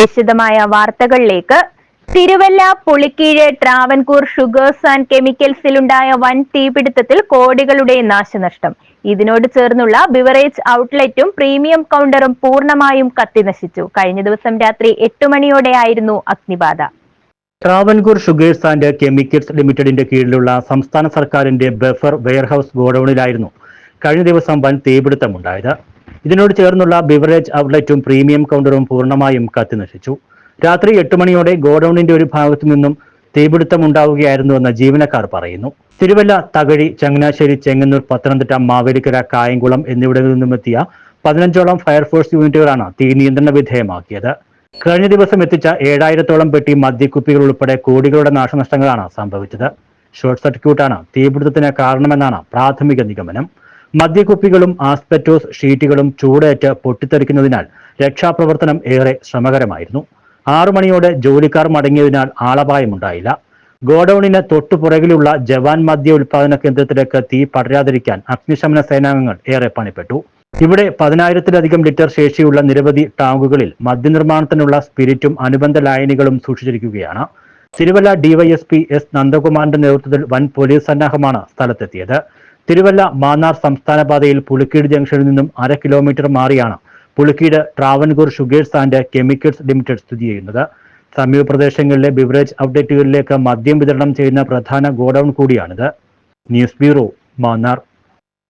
വിശദമായ വാർത്തകളിലേക്ക്. Thiruvalla Pulikeezhu Travancore sugars and കെമിക്കൽസിലുണ്ടായ വൻ തീപിടുത്തത്തിൽ കോടികളുടെ നാശനഷ്ടം. ഇതിനോട് ചേർന്നുള്ള ബിവറേജ് ഔട്ട്ലെറ്റും പ്രീമിയം കൗണ്ടറും പൂർണമായും കത്തിനശിച്ചു. കഴിഞ്ഞ ദിവസം രാത്രി എട്ട് മണിയോടെയായിരുന്നു അഗ്നിബാധ. ട്രാവൻകൂർ ഷുഗേഴ്സ് ആൻഡ് കെമിക്കൽസ് ലിമിറ്റഡിന്റെ കീഴിലുള്ള സംസ്ഥാന സർക്കാരിന്റെ ബഫർ വെയർഹൌസ് ഗോഡൌണിലായിരുന്നു കഴിഞ്ഞ ദിവസം വൻ തീപിടുത്തമുണ്ടായത്. ഇതിനോട് ചേർന്നുള്ള ബിവറേജ് ഔട്ട്ലെറ്റും പ്രീമിയം കൗണ്ടറും പൂർണമായും കത്തിനശിച്ചു. രാത്രി എട്ട് മണിയോടെ ഗോഡൌണിന്റെ ഒരു ഭാഗത്തു നിന്നും തീപിടുത്തം തീപിടുത്തമുണ്ടാവുകയായിരുന്നുവെന്ന് ജീവനക്കാർ പറയുന്നു. തിരുവല്ല തകഴി ചങ്ങനാശ്ശേരി ചെങ്ങന്നൂർ പത്തനംതിട്ട മാവേലിക്കര കായംകുളം എന്നിവിടങ്ങളിൽ നിന്നുമെത്തിയ പതിനഞ്ചോളം ഫയർഫോഴ്സ് യൂണിറ്റുകളാണ് തീ നിയന്ത്രണ വിധേയമാക്കിയത്. കഴിഞ്ഞ ദിവസം എത്തിച്ച ഏഴായിരത്തോളം പെട്ടി മദ്യക്കുപ്പികൾ ഉൾപ്പെടെ കോടികളുടെ നാശനഷ്ടങ്ങളാണ് സംഭവിച്ചത്. ഷോർട്ട് സർക്യൂട്ടാണ് തീപിടുത്തത്തിന് കാരണമെന്നാണ് പ്രാഥമിക നിഗമനം. മദ്യക്കുപ്പികളും ആസ്പെറ്റോസ് ഷീറ്റുകളും ചൂടേറ്റ് പൊട്ടിത്തെറിക്കുന്നതിനാൽ രക്ഷാപ്രവർത്തനം ഏറെ ശ്രമകരമായിരുന്നു. ആറു മണിയോടെ ജോലിക്കാർ മടങ്ങിയതിനാൽ ആളപായമുണ്ടായില്ല. ഗോഡൌണിന് തൊട്ടുപുറകിലുള്ള ജവാൻ മദ്യ ഉൽപാദന കേന്ദ്രത്തിലേക്ക് തീ പടരാതിരിക്കാൻ അഗ്നിശമന സേനാംഗങ്ങൾ ഏറെ പണിപ്പെട്ടു. ഇവിടെ പതിനായിരത്തിലധികം ലിറ്റർ ശേഷിയുള്ള നിരവധി ടാങ്കുകളിൽ മദ്യനിർമ്മാണത്തിനുള്ള സ്പിരിറ്റും അനുബന്ധ ലായനികളും സൂക്ഷിച്ചിരിക്കുകയാണ്. തിരുവല്ല ഡിവൈഎസ്പി എസ് നന്ദകുമാറിന്റെ നേതൃത്വത്തിൽ വൻ പോലീസ് സന്നാഹമാണ് സ്ഥലത്തെത്തിയത്. തിരുവല്ല മാന്നാർ സംസ്ഥാന പാതയിൽ പുളിക്കീട് ജംഗ്ഷനിൽ നിന്നും അര കിലോമീറ്റർ മാറിയാണ് Pulikeezh Travancore sugars and chemicals limited സ്ഥിതി ചെയ്യുന്നത്. സമീപ പ്രദേശങ്ങളിലെ ബിവറേജ് ഔട്ട്ലെറ്റുകളിലേക്ക് മദ്യം വിതരണം ചെയ്യുന്ന പ്രധാന ഗോഡൌൺ കൂടിയാണിത്. News bureau Mannar.